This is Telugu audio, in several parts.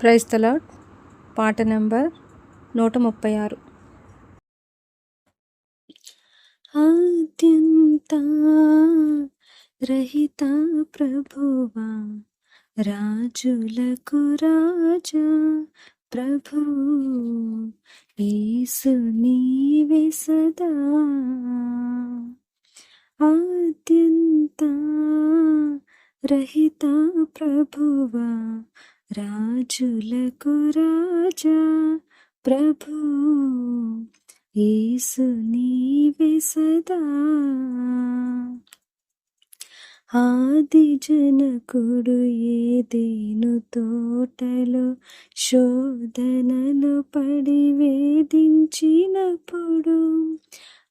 ప్రైజ్ తలాట్ పాట నెంబర్ నూట ముప్పై ఆరు. ఆద్యంత రహిత ప్రభువా రాజులకు రాజా ప్రభు యేసు నీవే సదా. ఆద్యంత రహిత ప్రభువా రాజులకు రాజా ప్రభు యేసు నీవే సదా. ఆది జనకుడు ఏదేను తోటలో శోధనలు పడి వేధించినప్పుడు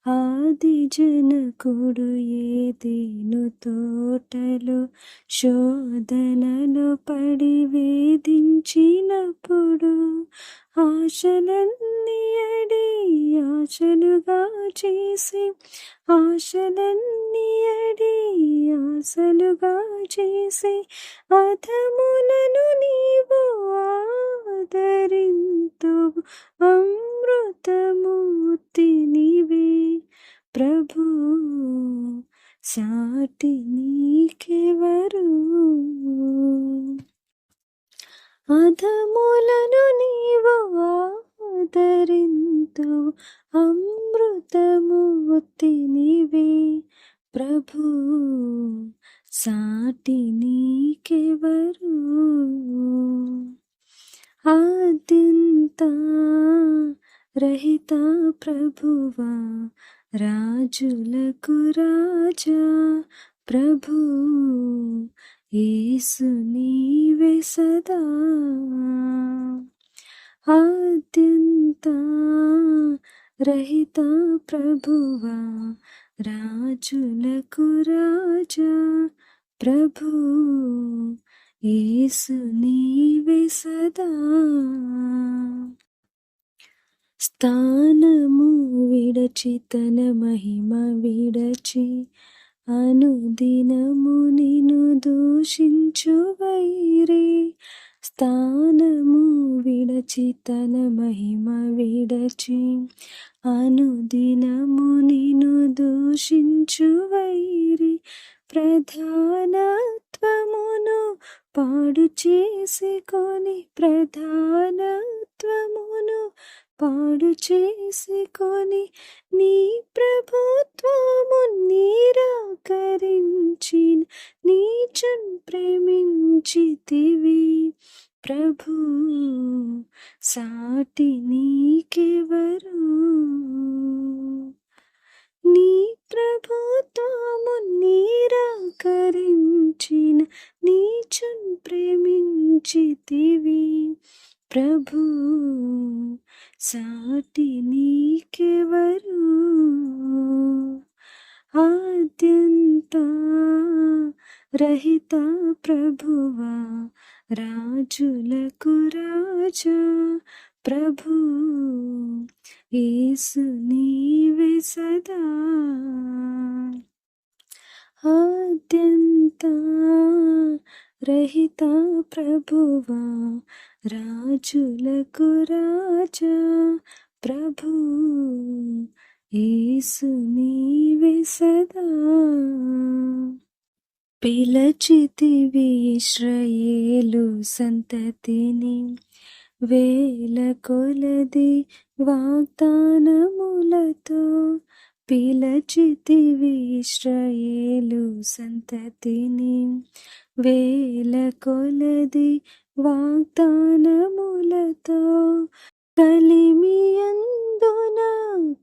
ఆది జనకుడు ఏదేను తోటలో శోధనలు పడి వేధించినప్పుడు ఆశలన్నీ అడి ఆశలుగా చేసి ఆశలన్నీ అడి ఆశలుగా చేసి అధములను నీవు ఆదరింతు అమృతమూర్తి నీవే ప్రభు సాటి పాదములను నీవు ఆదరింతు అమృతమూర్తినివే ప్రభు సాటి నీకెవరు? ఆద్యంత రహిత ప్రభువా రాజులకు రాజా ప్రభు ఏసుని సదా ఆద్యంత రహిత ప్రభువా రాజులకు రాజా ప్రభు యేసు నీవే సదా స్థానము విడచి తన మహిమ విడచి అనుదినము నిను దూషించు వైరే. స్థానము విడచి తన మహిమ విడచి. అనుదినము నిను దూషించు వైరి. ప్రధానత్వమును పాడు చేసుకొని ప్రధానత్వమును పాడు చేసుకొని నీ ప్రభుత్వము నిరాకరించిన నీచున్ ప్రేమించితివి. ప్రభు సాటి నీకెవరు? నీ ప్రభుత్వము నిరాకరించిన నీచున్ ప్రేమించితివి. ప్రభు సాటి నీకెవరు? ఆద్యంత రహిత ప్రభువా? రాజులకు రాజా ప్రభు? ఏసు నీవే సదా. ఆద్యంత రహిత ప్రభువా రాజులకు రాజా ప్రభు యేసు నీవే సదా. పిలచితివి ఇశ్రయేలు సంతతిని వేల కొలది వాగ్దానములతో పిలచితివి ఇశ్రయేలు సంతతిని వేల కొలది వాగ్దానములతో కలిమియందున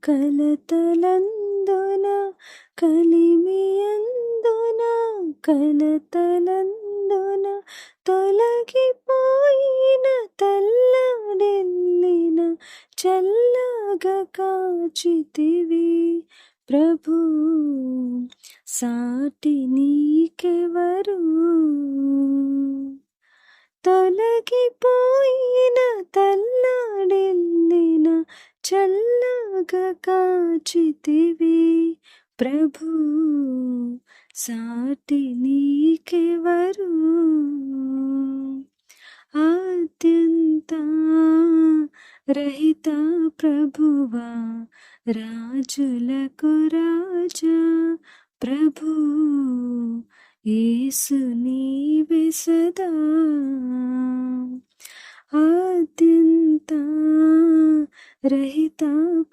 కలతలందున కలిమియందున కలతలందున తొలగిపోయిన తల్లడెల్లిన చల్లగా కాచితివి. ప్రభు సాటి నీకెవరు? తొలగిపోయిన తల్లాడెల్లిన చల్లగా కాచితివి. ప్రభు సాటి నీకెవరు? ఆద్యం రహిత ప్రభువా రాజులకు రాజా ప్రభు యేసు నీవే సదా. ఆద్యంత రహిత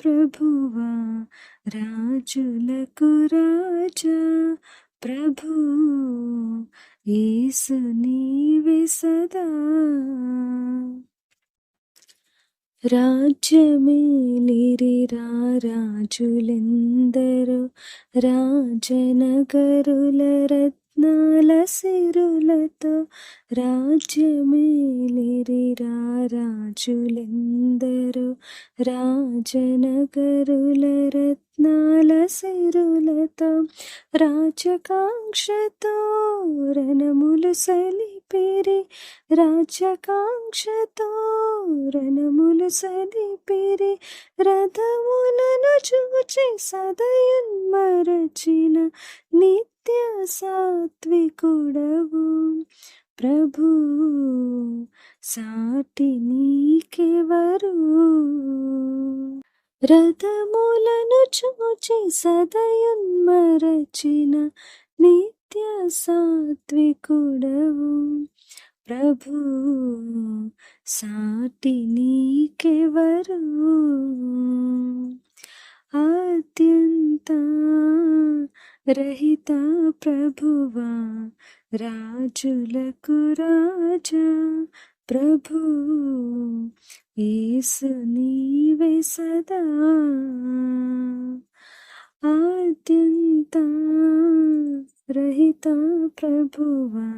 ప్రభువా రాజులకు రాజా ప్రభు యేసు నీవే సదా. రాజ్యమేలిరి రాజులెందరో రాజనగరుల రత్నాల సిరులతో రాజ్యమేలిరి రాజులెందరో రాజనగరుల రత్నాల సిరులతో రాజకాంక్షతో రణములు సలి సదిపిరి రాజకాంక్షతో రణములు సదిపిరి రథములను చూచి సదయున్మరచిన నిత్య సాత్వికుడవు. ప్రభు సాటి నీకెవరు? రథములను చూచి సదయున్మరచిన నిత్య సాత్వికుడవు ప్రభు సాటి నీకెవరు? అత్యంత రహిత ప్రభువా రాజులకు రాజా ప్రభు ఏసు నీవే సదా. ఆద్యంత రహిత ప్రభువా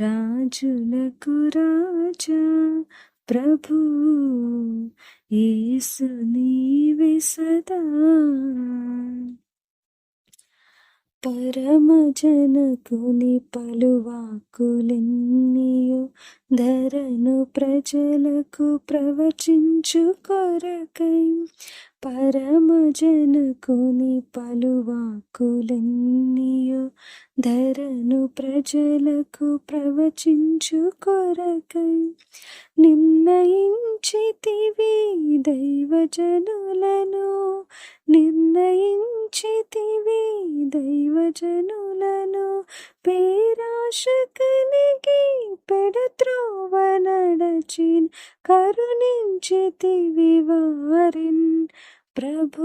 రాజులకు రాజా ప్రభు యేసు నీవే సదా. పరమజనకుని పలువాకులెన్నియో ధరను ప్రజలకు ప్రవచించు కొరకై పరమజనకుని పలువాకులెన్నియో ధరను ప్రజలకు ప్రవచించు కొరకై నిర్ణయించితివి దైవజనులను నిర్ణయించితివి దైవజనులను పేరాశ కలిగి పెడత్రోవ నడచిన్ కరుణించితివి వారిన్. ప్రభు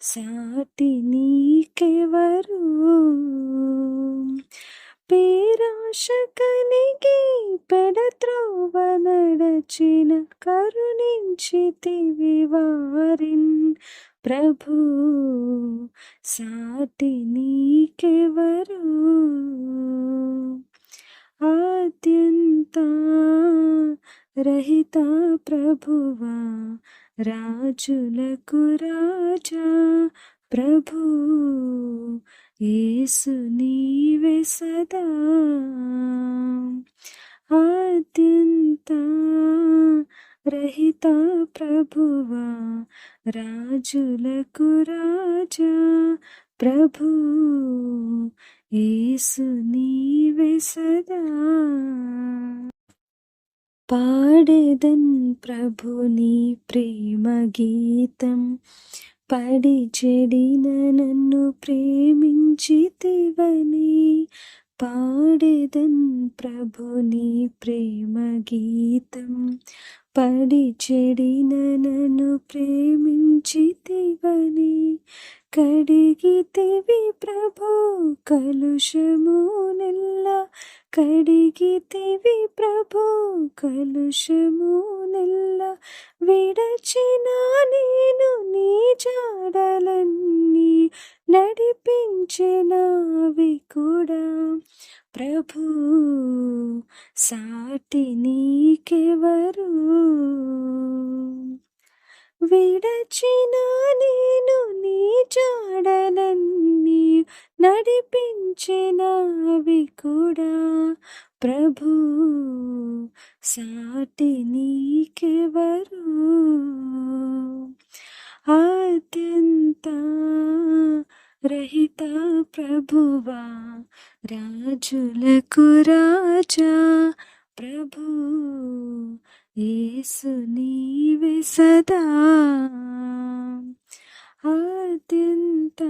సాటి నీకెవరు? పేరాశ నడచిన కరుణించితివి వారిన్ ప్రభు సాటి నీకెవరు. ఆద్యంత రహిత ప్రభువా రాజులకు రాజా ప్రభు ఏసు నీవే సదా. ఆద్యంత రహిత ప్రభువా రాజులకు రాజా ప్రభు యేసు నీవే సదా. పాడేదన్ ప్రభు నీ ప్రేమ గీతం పడి చెడిన నన్ను ప్రేమించితివని పాడేదన్ ప్రభుని ప్రేమ గీతం. పడి చెడిన నన్ను ప్రేమించితివని కడిగితివి ప్రభు కలుషము నెల్ల. కడిగితివి ప్రభు కలుషము నెల్ల. విడచిన నేను నీ జాడలన్నీ నడిపించినవి కూడా. ప్రభు సాటి నీకెవరు? విడచిన నేను నీ జాడలన్నీ నడిపించినవి కూడా. ప్రభు సాటి నీకెవరు? అత్యంత రహిత ప్రభువా రాజులకు రాజా ప్రభు ఏసు నీవే సదా. ఆద్యంత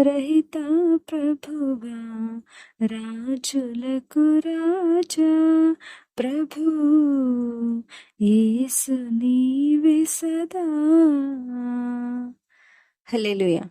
రహిత ప్రభువా రాజులకు రాజా ప్రభు ఏసు నీవే సదా. హలే